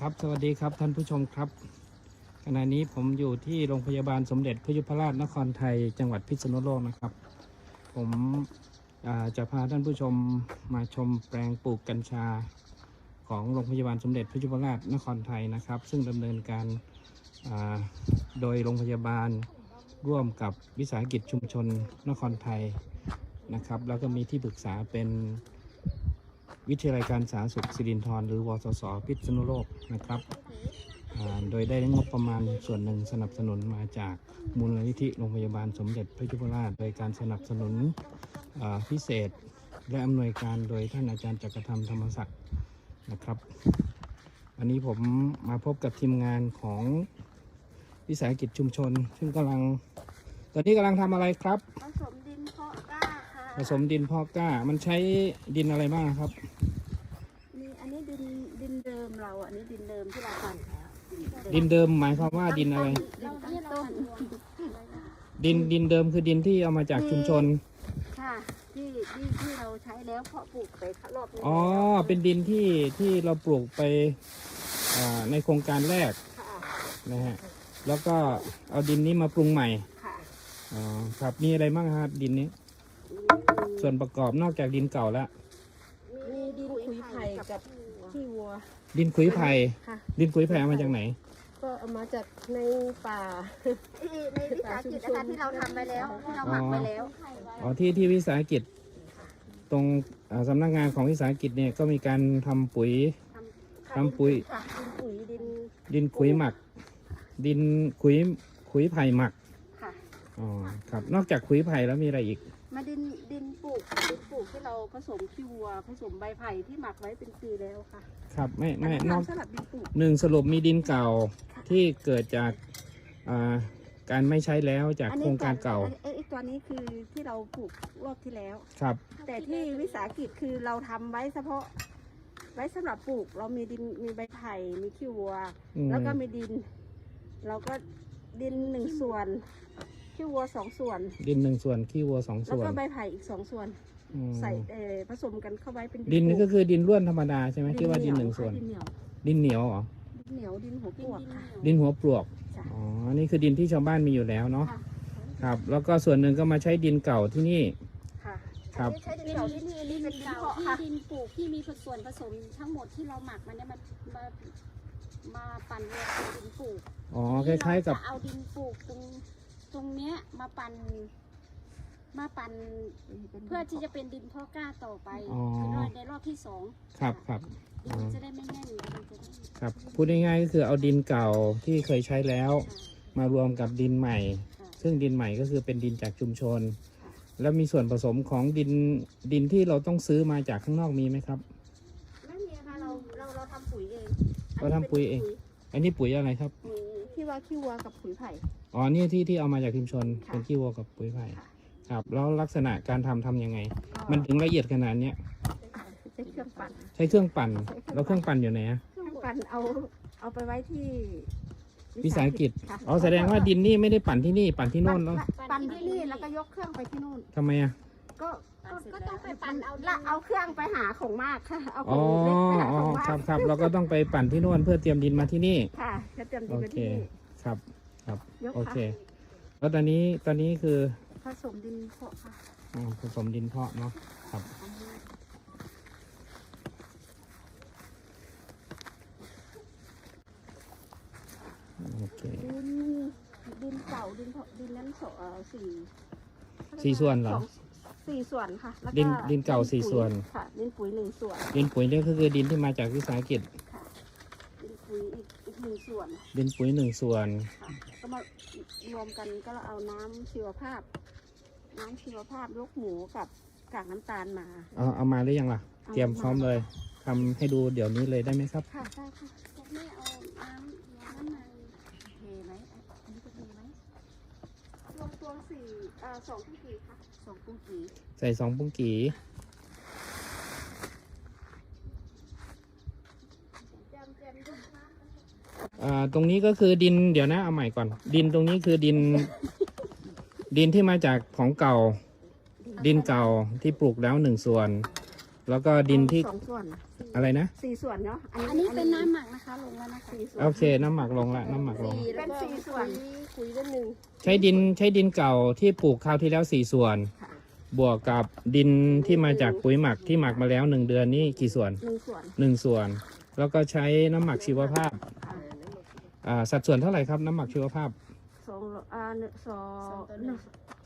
ครับสวัสดีครับท่านผู้ชมครับ ขณะนี้ผมอยู่ที่โรงพยาบาลสมเด็จพระยุพราชนครไทย จังหวัดพิษณุโลกนะครับ ผมจะพาท่านผู้ชมมาชมแปลงปลูกกัญชา ของโรงพยาบาลสมเด็จพระยุพราชนครไทยนะครับ ซึ่งดำเนินการาโดยโรงพยาบาลร่วมกับวิสาหกิจชุมชนนครไทยนะครับ แล้วก็มีที่ปรึกษาเป็น วิทยาลัยการสาธารณสุขสิรินธรหรือวสส พิษณุโลกนะครับ โดยได้งบประมาณส่วนหนึ่งสนับสนุนมาจากมูลนิธิโรงพยาบาลสมเด็จพระยุพราชโดยการสนับสนุนพิเศษ และอำนวยการโดยท่านอาจารย์จักรธรรมธรรมศักดิ์นะครับ วันนี้ผมมาพบกับทีมงานของวิสาหกิจชุมชน ซึ่งกำลังตอนนี้กำลังทำอะไรครับผสม ผสมดินพอกล้า มันใช้ดินอะไรบ้างครับ มีอันนี้ดินดินเดิมเราอันนี้ดินเดิมที่เราปั่นแล้วดินเดิมหมายความว่าดินอะไร ดินตั้งต้นดินดินเดิมคือดินที่เอามาจากชุมชน ค่ะที่ที่ที่เราใช้แล้วเพาะปลูกไปรอบนี้อ๋อแล้วเป็นดินที่ที่เราปลูกไปอ่าในโครงการแรกค่ะนะฮะ แล้วก็เอาดินนี้มาปรุงใหม่ ค่ะ อ๋อ ครับ มีอะไรบ้างครับดินนี้ ส่วนประกอบนอกจากดินเก่าแล้ว มีดินขุยไผ่กับขี้วัว ดินขุยไผ่ค่ะ ดินขุยไผ่เอามาจากไหน ก็เอามาจากในป่า ที่ในวิสาหกิจนะคะที่เราทำไปแล้วที่เราหมักไปแล้ว อ๋อที่ที่วิสาหกิจ ตรงอ่าสำนักงานของวิสาหกิจเนี่ยก็มีการทำปุ๋ย ทำปุ๋ย ค่ะดินปุ๋ยดินดินขุยหมัก ดินขุยขุยไผ่หมัก ค่ะ อ๋อครับ นอกจากขุยไผ่แล้วมีอะไรอีก มาดินดินปลูกดินปลูกที่เราผสมขี้วัว ผสมใบไผ่ที่หมักไว้เป็นปีแล้วค่ะครับไม่ไม่อันนนี้อกทำสลับดินปลูกหนึ่งสรุปมีดินเก่าที่เกิดจากอ่าการไม่ใช้แล้วจากอันโคนี้รงการเก่าอันนี้ไอ้ตัวนี้คือที่เราปลูกรอบที่แล้ว ครับ แต่ที่วิสาหกิจคือเราทำไว้เฉพาะ ไว้สำหรับปลูก เรามีดินมีใบไผ่มีขี้วัว อืมแล้วก็มีดิน เราก็ดินหนึ่งส่วน ขี้วัวสองส่วน ดินหนึ่งส่วนขี้วัวสองแล้วส่วนก็ใบไผ่อีกสองส่วน อืมใส่เออผสมกันเข้าไว้เป็นดินนี่ปลูก็คือดินร่วนธรรมดาใช่ไหมที่ว่าดินเยหนึ่งส่วน ดินเหนียวดินเหนียวเหรอดินเหนียวดินหัวปลวกค่ะ ดินหัวปลวกจ้ะ อ๋อนี่คือดินที่ชาวบ้านมีอยู่แล้วเนาะค่ะครับ แล้วก็ส่วนหนึ่งก็มาใช้ดินเก่าที่นี่ ค่ะครับ อันนี้ใช้ดินเก่าที่นี่อันนี่ดิเป็นนดินเก่าเพาะที่ค่ะ ดินปลูกที่มีส่วนผสมทั้งหมดที่เราหมักมันเนี่ยมันมามาปั่นรวมเป็นดินปลูกอ๋อคล้าย ๆกับ เรจะเอาดินปลูกตรง ตรงเนี้ยมาปั่นมาปั่นเพื่อที่จะเป็นดินเพาะกล้าต่อไปอ๋อ คือในรอบที่สองครับครับดินมันจะได้ไม่แน่นดินจะได้ครับพูดง่ายๆก็คือเอาดินเก่าที่เคยใช้แล้ว มารวมกับดินใหม่ ค่ะซึ่งดินใหม่ก็คือเป็นดินจากชุมชน แล้วมีส่วนผสมของดินดินที่เราต้องซื้อมาจากข้างนอกมีไหมครับ ไม่มีค่ะเราเราเราทำปุ๋ยเองเราทำปุ๋ยเอง อันนี้ปุ๋ยอะไรครับ ปุ๋ย ที่ว่าขี้วัวกับปุ๋ยไผ่ อ๋อนี่ที่ที่เอามาจากชุมชนค่ะเป็นขี้วัวกับปุ๋ยไผ่ค่ะ ครับ แล้วลักษณะการทำทำยังไงก็มันถึงละเอียดขนาดเนี้ยใช้เครื่องปั่นใช้เครื่องปั่นใช้เครื่องปั่น แล้วเครื่องปั่นอยู่ไหนอะ เครื่องปั่นเอาเอาไปไว้ที่วิสาหกิจ ค่ะอ๋อแสดงว่าดินนี่ไม่ได้ปั่นที่นี่ปั่นที่โน่นแล้วปั่นที่นี่แล้วก็ยกเครื่องไปที่นู่น ทำไมอะก็ ก็ก็ต้องไปปั่นเอาดินละเอาเครื่องไปหาของมากค่ะ เอาขอ๋อองเล็กไปหาอ๋อของมากครับครับเราก็ต้องไปปั่นที่โน่นเพื่อเตรียมดินมาที่นี่ ค่ะจะเตรียมดิโอนไปเค ที่นี่ ครับยกโอเคค่ะแล้วตอนนี้ ตอนนี้คือผสมดินเพาะค่ะอ่าผสมดินเพาะเนาะ ครับ โอเค ดินดินเก่าดินเพาะดินนั้นสเอ่อสี่สี่ส่วนเหรอสง สี่ส่วนค่ะแล้วก็ดินดินเก่าสี่ปุ๋ยส่วน ค่ะ ดินปุ๋ยหนึ่งส่วนดินปุ๋ยนี่ก็คือดินที่มาจากวิสาหกิจ ค่ะ ดินปุ๋ยอีกอีกหนึ่งส่วนดินปุ๋ยหนึ่งส่วน ค่ะก็มารวมกันก็เอาน้ำชีวภาพ น้ำชีวภาพลูกหมูกับกากน้ำตาลมา เอาเอามาหรือยังล่ะอา เตรียมพร้อมเลยทำให้ดูเดี๋ยวนี้เลยได้ไหมครับ ค่ะได้ค่ะจะไม่เอาน้ำน้ำมันเทไหมอันนี้จะเทไหมรวมตัวสี่เอ่อสองกุ้งกีค่ะ สองปุ้งกีใส่สองปุ้งกีอ่าตรงนี้ก็คือดินเดี๋ยวนะเอาใหม่ก่อน ดินตรงนี้คือดิน ดินที่มาจากของเก่า ดินเก่าที่ปลูกแล้วหนึ่งส่วน แล้วก็ดินที่สองส่วนอะไรนะสี่ส่วนเนาะอันนี้เป็นน้ำหมักนะคะลงแล้วนะคะสี่ส่วนโอเค น้ำหมักลงละน้ำหมักลงสี่แล้วก็เป็นสี่ส่วนคุยคุยด้านหนึ่งใช้ดินใช้ดินเก่าที่ปลูกคราวที่แล้วสี่ส่วนค่ะบวกกับดินที่มาจากปุ๋ยหมักที่หมักมาแล้วหนึ่งเดือนนี่กี่ส่วนหนึ่งส่วนหนึ่งส่วน แล้วก็ใช้น้ำหมักชีวภาพค่ะอ่าสัดส่วนเท่าไหร่ครับน้ำหมักชีวภาพสองร้อยอ่าหนึ่งสองหนึ่ง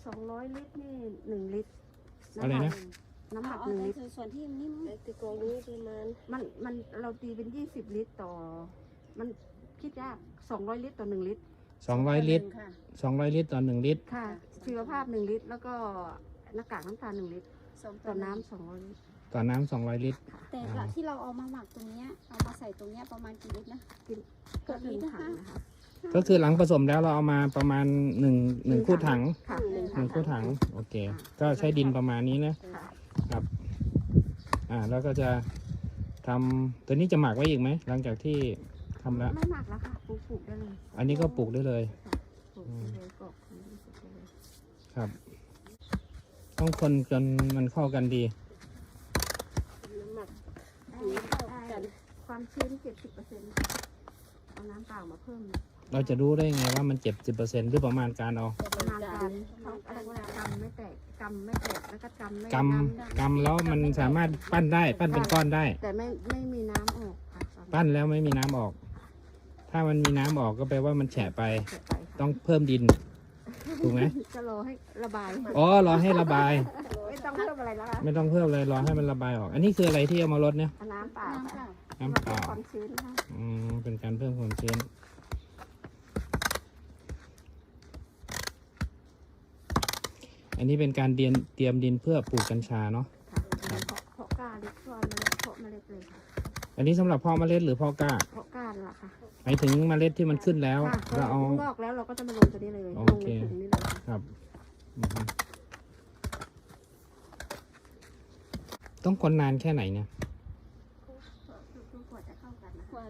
สองร้อยลิตรนี่หนึ่งลิตรอะไรนะ น้ำหเอานักเอาหนึ่งแต่ลิตรคือส่วนที่นี่มั้งไอ้ตะกรงนี้ประมาณมันมันเราตีเป็นยี่สิบลิตรต่อ มันคิดยากสองร้อยลิตรต่อหนึ่งลิตรสองร้อยลิตรค่ะสองร้อยลิตรต่อหนึ่งลิตร ค่ะชีวภาพหนึ่งลิตร แล้วก็หน้ากากน้ำตาลหนึ่งลิตรสองต่อน้ำสองร้อยลิตรต่อน้ำสองร้อยลิตร แต่ละที่เราเอามาหมักตรงเนี้ยเอามาใส่ตรงเนี้ยประมาณกี่ลิตรนะก็หนึ่งถังนะคะก็คือหลังผสมแล้วเราเอามาประมาณหนึ่งหนึ่งคู่ถังค่ะหนึ่งหถันึ่งงคู่ถัง โอเค ก็ใช้ดินประมาณนี้นะ ค่ะครับอ่าแล้วก็จะทำตัวนี้จะหมักไว้อีกไหมหลังจากที่ทำแล้ว ไม่หมักแล้วค่ะปลูกปลูกได้เลยอันนี้ก็ปลูกได้เลย ปลูกได้เลยกรอกปลูกได้เลยครับ ต้องคนจนมันเข้ากันดีน้ำหมักอันนี้ได้ความชื้นเจ็ดสิบเปอร์เซ็นต์เอาน้ำเปล่ามาเพิ่ม เราจะรู้ได้ไงว่ามันเจ็บสิบเปอร์เซ็นต์หรือประมาณการเอาประมาณการเขาอะไรว่ากำไม่แตกกำไม่แตกแล้วก็กำไม่กำกำแล้วมันสามารถปั้นได้ปั้นเป็นก้อนได้ แต่ไม่ไม่มีน้ำออกค่ะตอนปั้นแล้วไม่มีน้ำออก ถ้ามันมีน้ำออกก็แปลว่ามันแฉะไปเสร็จไปค่ะต้องเพิ่มดินถูกไหมจะรอให้ระบายอ๋อรอให้ระบาย ไม่ต้องเพิ่มอะไรแล้วค่ะไม่ต้องเพิ่มเลยรอให้มันระบายออก อันนี้คืออะไรที่เอามาลดเนี่ยเอาน้ำเปล่าน้ำค่ะค่ะน้ำเปล่าความชื้นค่ะอืมเป็นการเพิ่มความชื้น อันนี้เป็นการเตรียมเตรียมดินเพื่อปลูกกัญชาเนาะ ค่ะเพาะเพาะกล้าเล็กเพาะเมล็ดเพาะเมล็ดเลยค่ะอันนี้สำหรับเพาะเมล็ดหรือเพาะกล้า เพาะกล้าล่ะค่ะหมายถึงเมล็ดที่มันขึ้นแล้วค่ะพอเราเอา งอกแล้วเราก็จะมาลงตัวนี้เลยโอลงเค ในถุงนี้เลยค่ะครับอือฮึต้องคนนานแค่ไหนเนี่ยคือกว่าจะเข้ากันนะกว่า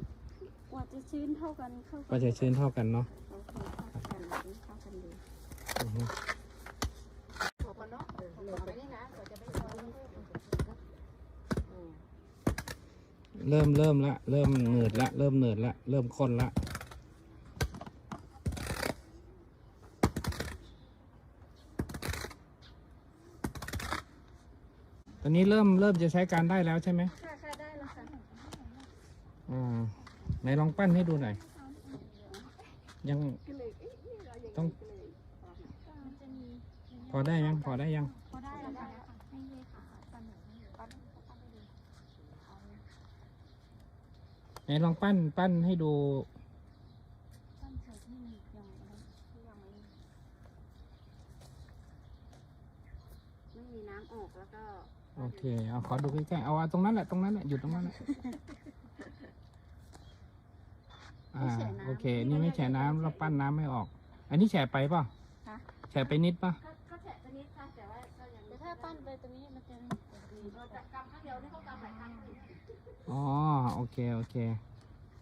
กว่าจะชื้นเท่ากันเข้าก็จะชื้นเท่ากันเนาะเราเข้ากันเข้ากันดีอือฮึ เริ่มเริ่มละ เริ่มเหนืดละ เริ่มเหนืดละ เริ่มข้นละ ตอนนี้เริ่มเริ่มจะใช้การได้แล้วใช่ไหมค่ะค่ะได้แล้วค่ะอ่าไหนลองปั้นให้ดูหน่อย ยังต้องพอได้ยัง พอได้ยัง พอได้แล้วค่ะให้เลยค่ะปั้นหน่อยปั้นปั้นไปเลย ไหนลองปั้นปั้นให้ดูปั้นเสร็จนี่ยังไรยังไม่ไม่มีน้ำออกแล้วก็โอเค เอาขอดูใกล้ๆ เอาตรงนั้นแหละ ตรงนั้นแหละอยู่ตรงนั้นแหละ อ่า โอเค นี่ไม่แช่น้ำแล้วปั้นน้ำไม่ออก อันนี้แช่ไปเปล่ะแช่ไปนิดป่ะ ก็ก็แฉะตัวนี้ค่ะแต่ว่าก็ยังแต่ถ้าปั้นไปตรงนี้มันจะม่ดีเราจะกำข้างเดียวนี่เขากำหลายครั้งเลย อ๋อโอเคโอเค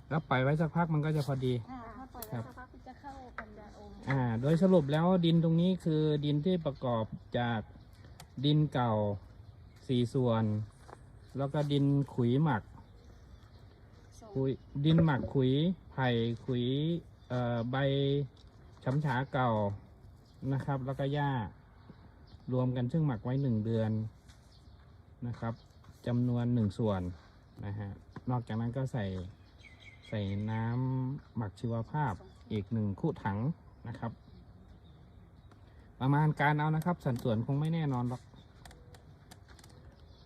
แล้วปล่อยไว้สักพักมันก็จะพอดีค่ะถ้าปล่อยไว้สักพักมันจะเข้ากันจะอมอ่า โดยสรุปแล้วดินตรงนี้คือดินที่ประกอบจากดินเก่าสี่ส่วน แล้วก็ดินขุยหมักสองขุยดินหมักขุยไผ่ขุยเอ่อใบช้ำฉาเก่านะครับ แล้วก็หญ้ารวมกันซึ่งหมักไว้หนึ่งเดือนนะครับจำนวนหนึ่งส่วน นะฮะ นอกจากนั้นก็ใส่ใส่น้ำหมักชีวภาพอีกหนึ่งคู่ถังนะครับ ประมาณการเอานะครับ สัดส่วนคงไม่แน่นอนหรอก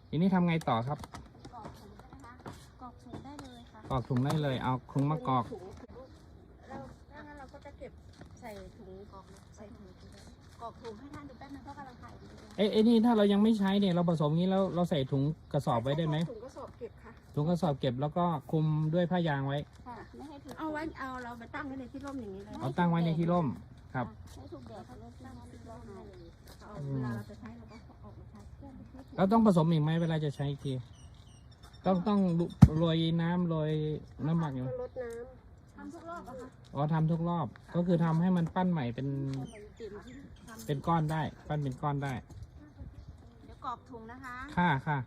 ทีนี้ทำไงต่อครับกรอกถุงใช่ไหมคะกรอกถุงได้เลยค่ะกรอกถุงได้เลยเอาถุงมากรอกถุงเราถ้างั้นเราก็จะเก็บใส่ถุงกรอกนะใส่ถุงไปเลยกรอกถุงให้ท่านดูแป๊บนึงเขากำลังถ่ายวิดีโอเอ้ไอ้นี่ถ้าเรายังไม่ใช้เนี่ยเราผสมงี้แล้วเราใส่ถุงกระสอบไว้ได้ไหมถุงกระสอบเก็บค่ะ ถุงกระสอบเก็บแล้วก็คลุมด้วยผ้ายางไว้ ค่ะ ไม่ให้ถูกเอาไว้เอาเราไปตั้งไว้ในที่ร่มอย่างนี้เลยเอาตั้งไว้ในที่ร่ม ครับให้ถูกแดดเขาเลือกตั้งที่ร้อนให้เอาเวลาเราจะใช้เราก็ออกมาใช้แล้วต้องผสมอีกไหมเวลาจะใช้อีกทีต้องต้องโรยน้ำโรยน้ำหมักอยู่ก็ลดน้ทำทุกรอบอะค่ะอ๋อทำทุกรอบ ก็คือทำให้มันปั้นใหม่เป็นเต็มที่ทำเป็นก้อนได้ ปั้นเป็นก้อนได้ เดี๋ยวกรอกถุงนะคะ ค่าค่ะ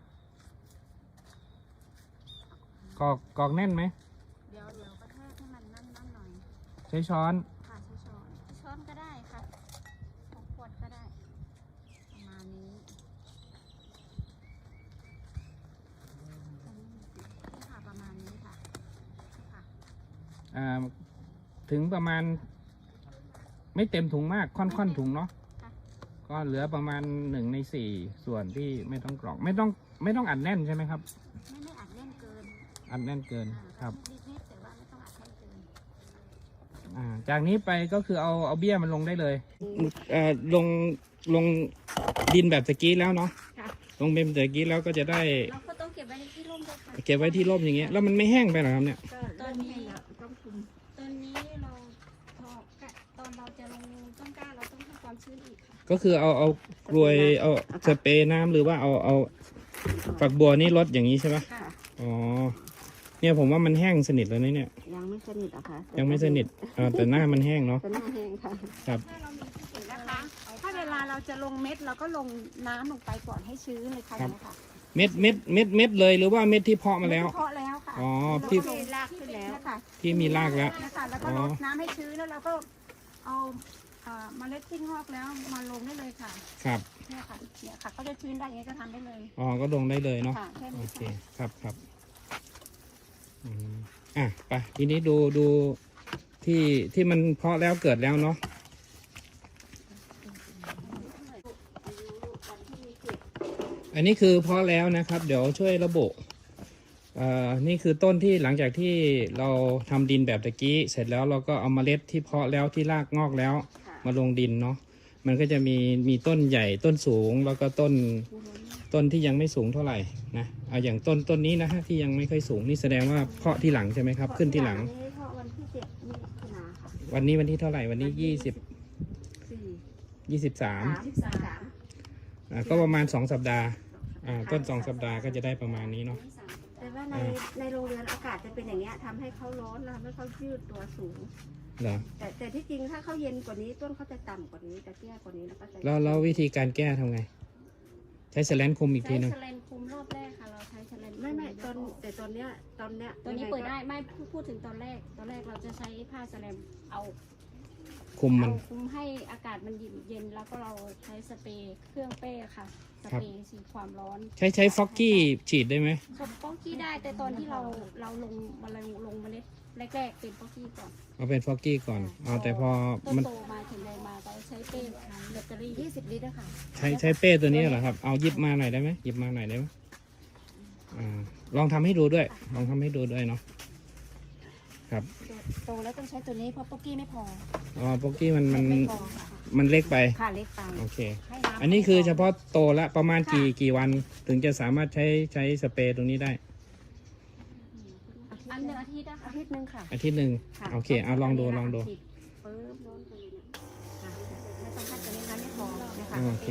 กรอกกรอกแน่นไหม เดี๋ยวเดี๋ยวกระแทกให้มันนั่นนั่นหน่อย ใช้ช้อน ค่ะใช้ช้อนช้อนก็ได้ค่ะของขวดก็ได้ ประมาณนี้นี่ค่ะประมาณนี้ค่ะค่ะ อ่า ถึงประมาณ ไม่เต็มถุงมาก ค่อนๆถุงเนาะ ค่ะ ก็เหลือประมาณหนึ่งในสี่ส่วนที่ไม่ต้องกรอก ไม่ต้องไม่ต้องอัดแน่นใช่ไหมครับ ไม่ไม่อัดแน่นเกิน อัดแน่นเกินอ่าครับนิดนิดๆแต่ว่าไม่ต้องอัดแน่นเกินอ่าจากนี้ไปก็คือเอาเอาเบี้ยมันลงได้เลยเอ่อลงลงดินแบบตะกี้แล้วเนาะค่ะลงเป็นตะกี้แล้วก็จะได้เราก็ต้องเก็บไว้ในที่ร่มด้วยค่ะเก็บไว้ที่ร่มอย่างเงี้ยแล้วมันไม่แห้งไปเหรอครับเนี่ยก็ตอนนี้เริ่มให้แล้วต้องคุมตอนนี้เราพอกะตอนเราจะลงต้นกล้าเราต้องให้ความชื้นอีกค่ะก็คือเอาเอากลวยเอาสเปรย์น้ำหรือว่าเอาเอาฝักบัวนี่ลดอย่างนี้ใช่ไหมค่ะอ๋อ เนี่ยผมว่ามันแห้งสนิทแล้วนะเนี่ย ยังไม่สนิทเหรอะคะยังไม่สนิทเออแต่หน้ามันแห้งเนาะแต่หน้าแห้งค่ะครับ ถ้าเรามีที่เก็บนะคะ ถ้าเวลาเราจะลงเม็ดเราก็ลงน้ำลงไปก่อนให้ชื้นเลยค่ะครับ เนี่ยค่ะเม็ดเม็ดเม็ดเม็ดเลยหรือว่าเม็ดที่เพาะมาแล้ว เพาะแล้วค่ะอ๋อเราที่ก็ลงรากขึ้นแล้ว ค่ะที่มีรากแล้วนะคะแล้วก็อ๋ลอดน้ำให้ชื้นแล้วเราก็เอาเอ่อเมล็ดที่งอกแล้วมาลงได้เลยค่ะ ครับ เนี่ยค่ะเนี่ยค่ะก็จะชื้นได้อย่างนี้ก็ทำได้เลยอ๋อ ก็ลงได้เลยเนาะ ค่ะแค่โอนี้เค ค่ะ ครับครับ อะไปทีนี้ดูดูที่ที่มันเพาะแล้วเกิดแล้วเนาะอันนี้คือเพาะแล้วนะครับ เดี๋ยวช่วยระบุเอ่อนี่คือต้นที่หลังจากที่เราทำดินแบบตะกี้ เสร็จแล้วเราก็เอามาเล็ดที่เพาะแล้วที่รากงอกแล้ว มาลงดินเนาะมันก็จะมีมีต้นใหญ่ต้นสูงแล้วก็ต้น ต้นที่ยังไม่สูงเท่าไหร่นะเอาอย่างต้นต้นนี้นะฮะที่ยังไม่ค่อยสูงนี่แสดงว่าเพาะที่หลังใช่ไหมครับ ขึ้นที่หลังอันนี้เพราะวันที่เจ็ดมิถุนาค่ะวันนี้วันที่เท่าไหร่วันนี้ยี่สิบสี่ยี่สิบสามสามสามอ่าก็ประมาณสองสัปดาห์อ่าต้นสองสัปดาห์ก็จะได้ประมาณนี้เนาะ แต่ว่าในอ่า ในโรงเรียนอากาศจะเป็นอย่างเงี้ยทำให้เขาร้อนแล้วทำให้เขายืดตัวสูง เหรอแต่แต่ที่จริงถ้าเขาเย็นกว่านี้ต้นเขาจะต่ำกว่านี้จะเตี้ยกว่านี้แล้วก็จะแล้วแล้ววิธีการแก้ทำไง ใช้แสแลนคุมอีกทีใช้หนึงสแลนคุมรอบแรกค่ะ เราใช้สแลนคุไม่ไม่ตอนแต่ตอนเนี้ยตอนเนี้ยตัวนี้ยังงเปิดก็ได้ไม่พูดพูดถึงตอนแรก ตอนแรกเราจะใช้ผ้าสแลมเอาคุมมันเอาคุมให้อากาศมันเย็นเย็นแล้วก็เราใช้สเปรย์เครื่องเป้ค่ะสครับเปรย์สีความร้อนใช้ใช้ฟอกกี้ฉีดได้ไหมสมป้องกี้ได้แต่ตอนที่เราเราลงมาลงลงเมล็ด แรกๆเป็นป้องกี้ก่อนเอาเป็นฟอกกี้ก่อนเอาแต่พอต้นมันโตมาถึงแรงมาเราใช้เป้แบตเตอรี่ยี่สิบลิตรอะค่ะใช้ใช้เป้ตัวนี้เหรอครับ เอาหยิบมาหน่อยได้ไหมหยิบมาหน่อยได้ไหมอ่าลองทำให้ดูด้วย ลองทำให้ดูด้วยเนาะครับโตแล้วต้องใช้ตัวนี้เพราะป้องกี้ไม่พออ๋อฟอกกี้มันมันไม่พอค่ะมันเล็กไปค่ะเล็กไปโอเค ให้ำอันนี้คือเฉพาะโตละประมาณกี่กี่วันถึงจะสามารถใช้ใช้สเปรย์ตรงนี้ได้ อันหนึ่งอาทิตย์นะอาคะทิตย์หนึ่งค่ะ อาทิตย์หนึ่งค่ะโอเคเอาลองดูลองดูฉีปึ๊บร้อนไปเลยเนี่ยค่ะไม่ต้องให้ตัวนี้น้ำไม่พอนะคะโอเค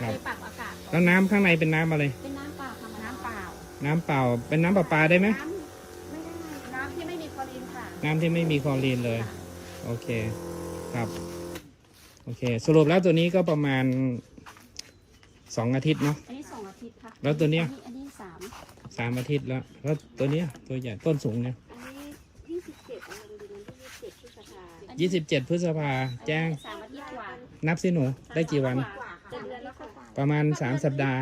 ครัไปบปรับอากาศก่อนแล้วน้ำข้างในเป็นน้ำอะไร เป็นน้ำเปล่าค่ะน้ำเปล่าน้ำเปล่าเป็นน้ำประปาได้ไหมน้ำไม่ได้ น้ำที่ไม่มีคลอรีนค่ะน้ำที่ไม่มีคลอรีนเลยโอเคครับ โอเค สรุปแล้วตัวนี้ก็ประมาณสองอาทิตย์เนาะ อันนี้สองอาทิตย์ค่ะแล้วตัวเนี้ย อันนี้สาม สามอาทิตย์แล้วแล้วตัวเนี้ยตัวใหญ่ต้นสูงเนี่ยอันนี้ยี่สิบเจ็ดอารมณ์ดีวันที่ยี่สิบเจ็ดพฤษภาอันนี้ยี่สิบเจ็ดพฤษภาแจ้งสามอาทิตย์กว่านับสิหนูได้กี่วันกว่าค่ะจะเดือนแล้วค่ะประมาณสามสัปดาห์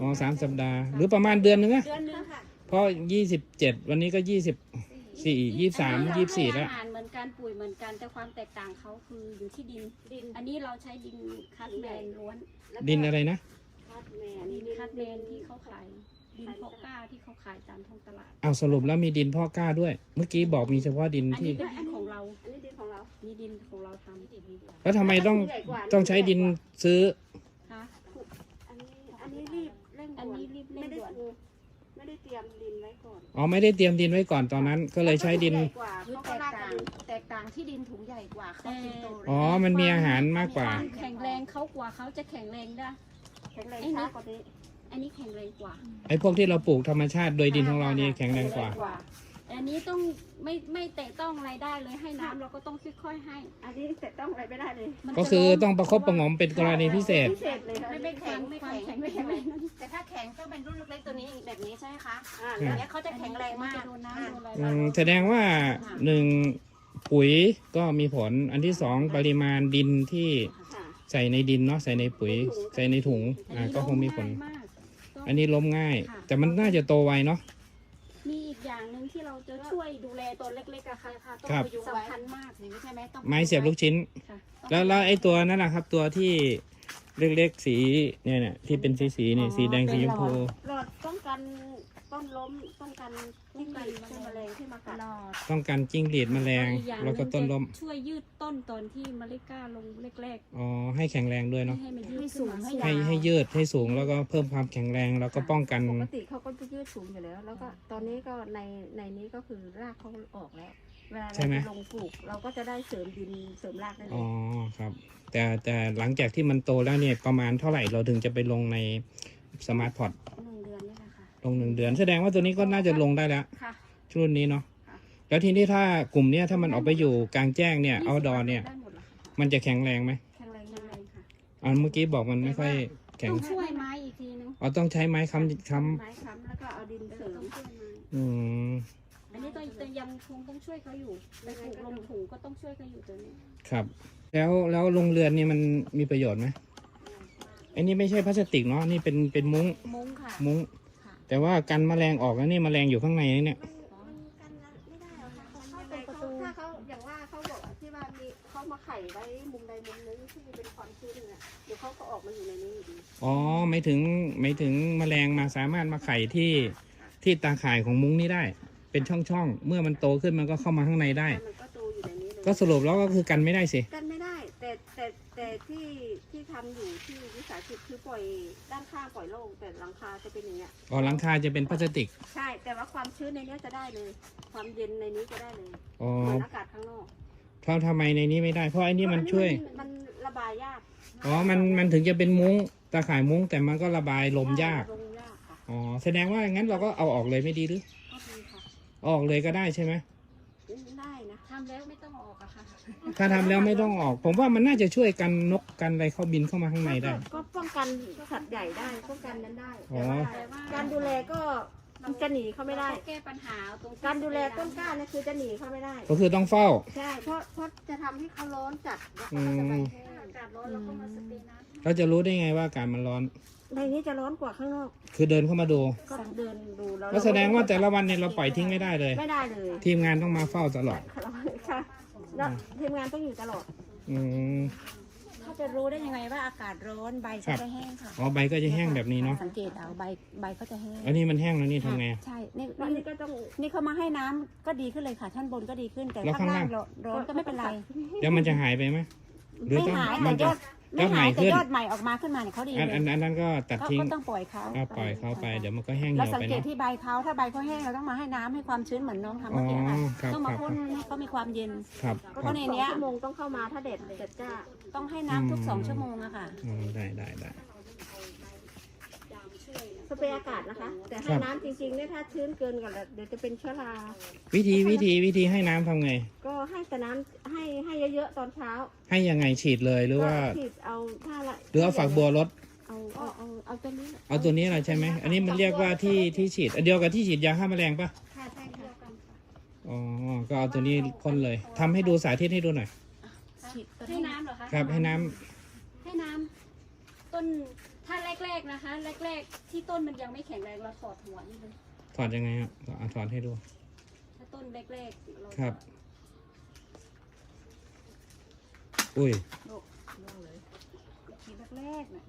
อ๋อสามสัปดาห์ หรือประมาณเดือนนึงอะเดือนนึงค่ะเพราะยี่สิบเจ็ดวันนี้ก็ยี่สิบสี่ยี่สามยี่สี่แล้ว อาหารเหมือนกันปุ๋ยเหมือนกันแต่ความแตกต่างเขาคืออยู่ที่ดิน ดินอันนี้เราใช้ดินคัดแมนล้วนแล้วก็ดินอะไรนะคาดแมนดินี่นคัดแมนที่เขาขาย ดินเพาะกล้าที่เขาขายตามท้องตลาดเอาสรุปแล้วมีดินพ่อกล้าด้วย เมื่อกี้บอกมีเฉพาะดินอันที่ นี้เป็นดินของเรา อันนี้ดินของเรานี่ดินของเราทำดินแล้วทำไมต้องใหญ่กว่าต้องใช้ดินซื้อ ค่ะอันนี้อันนี้รีบเร่งด่วนอันนี้รีบเร่งไม่ได้ด่วนปูไม่ได้เตรียมดินไว้ก่อนอ๋อไม่ได้เตรียมดินไว้ก่อนตอนนั้น ก็เลยใช้ดิน ใหญ่กว่าคือเขาแตก็กลากต่างดินแตกต่างที่ดินถุงใหญ่กว่าเขากินโตเร็วอ๋อมันมีอาหารมากกว่าความแข็งแรงเขากว่าเขาจะแข็งแรงได้ แข็งแรงไอ้นี่ช้ากว่านี้ อันนี้แข็งแรงกว่าไอ้พวกที่เราปลูกธรรมชาติโดยดินของเรานี่แข็งแรงกว่า อัอันนี้ต้องไม่ไม่เตะต้องอะไรได้เลยให้น้ำเราก็ต้องค่อยๆให้อันนี้แต่ต้องอะไรไม่ได้เลยมันจะก็คือล้มต้องประคบประหงมเป็นกรณีพิเศษ พิเศษเลยค่ะไม่ไม่แข็งไม่แข็งไม่แข็งแต่ถ้าแข็งต้องเป็นรุ่นเล็กๆตัวนี้แบบนี้ใช่ไหมคะอ่าอือมย่างเงี้ยเขาจะแข็งแรงมากโดนน้ำโดนอะไรอืมแสดงว่าหนึ่งปุ๋ยก็มีผลอันที่สองปริมาณดินที่ค่ะใส่ในดินเนาะใส่ในปุ๋ย ใส่ในถุงอ่าก็คงมีผลล้ง่ายมาก อันนี้ล้มง่าย ค่ะ แต่มันน่าจะโตไวเนาะ มีอีกอย่างหนึ่งที่เราจะช่วยดูแลตัวเล็กๆอะค่ะ ต้องครับ พยุงสำคัญมากอย่างนี้ใช่ไหมต้องไม้เสียบลูกชิ้น ค่ะแล้วแล้วไอ้ตัวนั่นแหละครับ ตัวที่เล็กๆสีเนี่ยเนี่ยที่เป็นสีสีๆเนี่ยสีแดงสีชมพู หลอดป้องกันต้ นล้มป้องกันจิ้งหรีดคือแมลงที่มากัดหลอดต้องการจิ้งหรีดแมลง อีกอย่างหแล้วก็ต้นล้ม จะช่วยยืดต้นตอนที่มะลิก้าลงแรกอ๋อ ให้แข็งแรงด้วยๆเนาะ ให้มันยืดให้ขึ้นสูงมาให้ให้ยาว ให้ยืดให้สูงแล้วก็เพิ่มความแข็งแรงแล้วก็ป้องกัน ปกติเขาก็จะยืดสูงอยู่แล้ว แล้วก็ตอนนี้ก็ในในนี้ก็คือรากเขาออกแล้ว เวลาใช่เราไหม จะลงปลูก เราก็จะได้เสริมดินเสริมรากได้เลอ๋อยครับ แต่แต่หลังจากที่มันโตแล้วเนี่ยประมาณเท่าไหร่เราถึงจะไปลงในสมาร์ทพอร์ตหนึ่งเดือนนี่แห ละค่ะลงหนึ่งเดือน แสดงว่าตัวนี้ก็น่าจะลงได้แล้วค่ะ รุ่นนี้เนาะค่ะ แล้วทีนี้ถ้ากลุ่มเนี้ยถ้ามันออกไปอยู่กลางแจ้งเนี่ยเอาดอเนี่ย ได้หมดแล้วค่ะมันจะแข็งแรงไหมแข็งแรงแข็งแรงค่ะอ่าเมื่อกี้บอกมันไม่ค่อยแข็งต้องช่วยไม้อีกทีนึงอ๋อต้องใช้ไม้ค้ำค้ไม้ค้ำแล้วก็เอาดินเสริต้มองช่วยไม้ำอืมอันนี้ต้องแต่ยังคงต้องช่วยเขาอยู่ไปปลูกลงถุงก็ต้องช่วยเขาอยู่ตัวนี้ครับ แล้วแล้วโรงเรือนนี่มันมีประโยชน์ไหมอันนี้ไม่ใช่พลาสติกเนาะนี่เป็นเป็นมุ้งมุ้งค่ะ มุ้งค่ะ แต่ว่ากันแมลงออกแล้วนี่แมลงอยู่ข้างในนี่เนี่ย มันกันไม่ได้หรอกค่ะเขาเข้าไปเขาถ้าเขาอย่างว่าเขาบอกว่าที่ว่ามีเขามาไข่ไว้มุมใดมุมหนึงที่เป็นความชื้นเนี่ยเดี๋ยวเขาก็ออกมาอยู่ในนี้อยู่ดีอ๋อไม่ถึงไม่ถึงแมลงมาสามารถมาไข่ที่ที่ตาข่ายของมุ้งนี่ได้ เป็นช่องๆเมื่อมันโตขึ้นมันก็เข้ามาข้างในได้มันก็โตอยู่ในนี้เลยก็สรุปแล้วก็คือกันไม่ได้สิ กันไม่ได้ แต่แต่แต่ที่ที่ ทำอยู่ที่วิสาหกิจคือปล่อยด้านข้างปล่อยโล่งแต่หลังคาจะเป็นอย่างเงี้ยอ๋อหลังคาจะเป็นพลาสติกใช่ แต่ว่าความชื้นในเนี้ยจะได้เลย ความเย็นในนี้จะได้เลยอ๋อเหมือนอากาศข้างนอกเพราะทำไมในนี้ไม่ได้ เพราะไอ้นี่มันช่วยมันระบายยากอ๋อมันมันถึงจะเป็นมุ้งตาข่ายมุ้งแต่มันก็ระบายลมยากลมยากค่ะอ๋อแสดงว่างั้นเราก็เอาออกเลยไม่ดีหรือก็ดีค่ะ เอาออกเลยก็ได้ใช่ไหมได้นะ ทำแล้วไม่ต้องออกอะค่ะ ถ้าทำแล้วไม่ต้องออก ผมว่ามันน่าจะช่วยกันนกกันอะไรเข้าบินเข้ามาข้างในได้ ก็ป้องกันสัตว์ใหญ่ได้ป้องกันนั้นได้อ๋อ แต่ว่าการดูแลก็มันจะหนีเขาไม่ได้เราก็แก้ปัญหาตรงที่การดูแลต้นกล้าเนี่ยคือจะหนีเขาไม่ได้ ก็คือต้องเฝ้า ใช่เพราะเพราะจะทำให้เขาร้อนจัดแล้วอืเขาก็จะมใบแห้งอากาศร้อนเราก็มาสเปรย์น้ำเราจะรู้ได้ไงว่าอากาศมันร้อน ในนี้จะร้อนกว่าข้างนอก คือเดินเข้ามาดู ก็เดินดูแล้วก็แสดงว่าแต่ละวันเนี่ยเราปล่อยทิ้งไม่ได้เลย ไม่ได้เลย ทีมงานต้องมาเฝ้าตลอด ค่ะ แล้วทีมงานต้องอยู่ตลอด อืม เขาจะรู้ได้ยังไงว่าอากาศร้อนใบครัเขาบจะแห้งค่ะอ๋อใบก็จะแห้งแบบนี้เนาะสังเกตเอาใบใบเขาจะแห้งอันนี้มันแห้งแล้วนี่ทำไงอะใช่นี่วันนี่นี้ก็ต้องนี่เขามาให้น้ำก็ดีขึ้นเลยค่ะท่านบนก็ดีขึ้นแต่แล้วข้างข้างล่างล่างร้อนก็ไม่เป็นไร แล้วมันจะหายไปไหมหรือไม่ต้องหายมัแต่นยจะอด ไม่หายยอดใหม่ขึ้แต่นยอดใหม่ออกมาขึ้นมาเนี่ยเขาดีอันเลอันยอันนั้นก็ตัดก็ทิ้งก็ต้องปล่อยเขาก็ปล่อยเขาไปเดี๋ยวมันก็แห้งเหี่เรายวสังไปเกตเนาะ ที่ใบเขาถ้าใบเขาแห้งเราต้องมาให้น้ำให้ความชื้นเหมือนน้องทำอ๋เมื่ออกี้ค่ะครับต้องคมารับ พ่นให้เขามีความเย็น ครับก็คต้รัอบ งในสองเนี้ย ชั่วโมงต้องเข้ามาถ้าเด็ดเด็ดจ้า ต้องให้น้ำทุกอืมสองชั่วโมงอะค่ะ อ๋อได้ได้ได้ สเปรย์อากาศนะคะ แต่ให้น้ำจริงๆเนี่ยถ้าชื้นเกินก่อนเดี๋ยวจะเป็นเชื้อรา วิธีวิธีวิธีให้น้ำทำไง ก็ให้แต่น้ำให้ให้เยอะๆตอนเช้าให้ยังไงฉีดเลยหรือว่า ก็ฉีดเอาถ้าละหรือเอาฝักบัวรดเอาเอาเอาเอาตัวนี้เอาตัวนี้อะไรใช่ไหมอันนี้มันเรียกว่าที่ที่ฉีดอันเดียวกับที่ฉีดยาฆ่าแมลงปะค่ะใช่เดียวกันค่ะอ๋อก็เอาตัวนี้พ่นเลยทำให้ดูสาธิตให้ดูหน่อย ฉีดตัวให้นี้น้ำเหรอคะครับให้น้ำให้น้ำต้น ถ้าแรกๆนะคะ แรกๆ ที่ต้นมันยังไม่แข็งแรงเราถอดหัวนี่เลยถอดยังไงครับเอาถอดให้ดู ถ้าต้นแรกๆเราครับ อุ้ยฉีดแรกๆน่ะ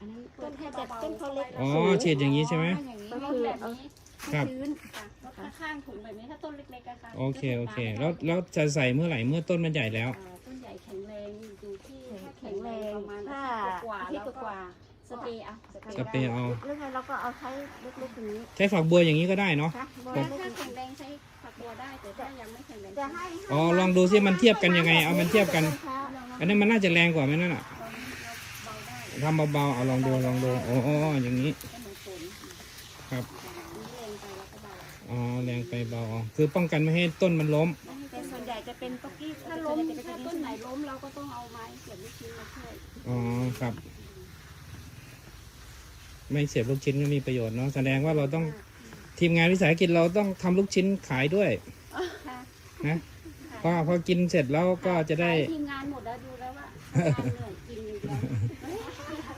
อันนั้นต้นแค่แต่ต้นเขาเล็ก อ๋อฉีดอย่างนี้ใช่ไหมอ๋ออย่างนี้ก็ให้คือแบบเอานี้ครับ ชื้นค่ะแล้วข้างๆถุงแบบนี้ถ้าต้นเล็กๆนะคะโอเคโอเค แล้วแล้วจะใส่เมื่อไหร่เมื่อต้นมันใหญ่แล้ว อ่าต้นใหญ่แข็งแรงอยู่ที่ถ้า แข็แข็งงแรแรงงประมาณถ้าอาทิตย์กว่าๆอาทิตย์แล้วกก็ว่าสเปรย์เอาสเปรย์สเปรย์เอาหรือไงเราก็เอาใช้เล็กๆอย่างนี้ใช้ฝักบัวอย่างนี้ก็ได้เนาะ ค่ะบัวถ้าเล็กถ้าแข็งแรงใช้ฝักบัวได้แต่ถ้ายังไม่แข็งแรงๆจะให้อ๋อลองดูซิมันเทียบกันยังไงเอามันเทียบกัน อันนี้นมันน่าจะแรงกว่าไหมนั่นอะเราเราเบาได้ทำเบาๆเอาลองดูลองดูโอ้โอ้อย่างนี้ ก็เหมือนฝนครับอันนี้แรงไปแล้วก็เบาอ๋อแรงไปเบาคือป้องกันไม่ให้ต้นมันล้มแต่ส่วนใหญ่ จะเป็นต๊อกกี้ถ้าล้มถ้าต้นไหนล้มเราก็ต้องเอาไม้เสียบลูกชิ้นมาช่วยอ๋อครับ ไม่เสียบลูกชิ้นก็มีประโยชน์เนาะแสดงว่าเราต้องทีมงานวิสาหกิจเราต้องทำลูกชิ้นขายด้วยค่ะนะพอพอกินเสร็จแล้วก็จะได้ใช้ทีมงานหมดแล้วดูแล้วว่าทำงานเหนื่อยจริงอยู่แล้ว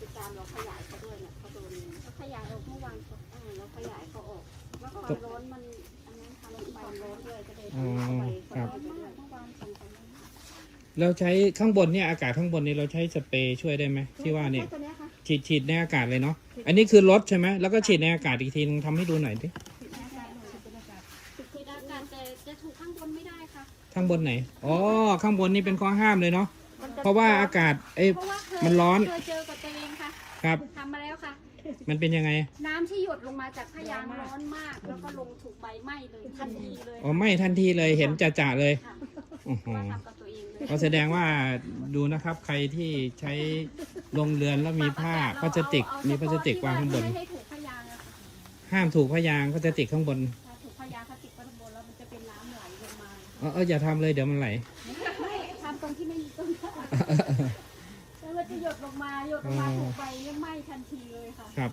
ติดตามเราขยายเขาด้วยเนี่ยเขาโดน เขาขยายออกเมื่อวานก่อน เออเราขยายเขาออก ว่าความร้อนมันอันนั้นทำ มี ไป ความร้อนด้วยก็เลย อ๋อ ทำเข้าไป ครับ เข้าไป มาก ด้วย เมื่อวานสองสามวัน เราใช้ข้างบนเนี่ยอากาศข้างบนนี้เราใช้สเปรย์ช่วยได้ไหมที่ว่าเนี่ยใช่ตัวเนี้ยค่ะฉีดฉีดในอากาศเลยเนาะอันนี้คือรถใช่ไหมแล้วก็ฉีดในอากาศอีกทีนึงทำให้ดูหน่อยดิคืออากาศจะจะถูกข้างบนไม่ได้ค่ะข้างบนไหนอ๋อข้างบนนี่เป็นข้อห้ามเลยเนาะเพราะว่าอากาศเอ้ยเพราะว่าเคยมันร้อนเคยเจอกับตัวเองค่ะครับทำมาแล้วค่ะ มันเป็นยังไง น้ำที่หยดลงมาจากพยางร้อนมาก แล้วก็ลงถูกใบไหม้เลยทันทีเลยอ๋อไม่ทันทีเลยเห็นจ่าๆเลยค่ะโอ้โหว่าทำกับตัวเองเลย ก็แสดงว่าดูนะครับใครที่ใช้ลงเรือนแล้วมีผ้าพลาสติก มีพลาสติกวางข้างบนไม่ให้ถูกพยางอะค่ะห้ามถูกพยางพลาสติกข้างบนถ้าถูกพยางพลาสติกไว้ข้างบนแล้วมันจะเป็นน้ำไหลลงมา เออเอออย่าทำเลยเดี๋ยวมันไหล ไม่ทำตรงที่ไม่มีต้นข้าวแล้วมันจะหยดลงมาหยดลงมาถูกใบเนี่ยไหม้ทันทีเลยค่ะ ครับ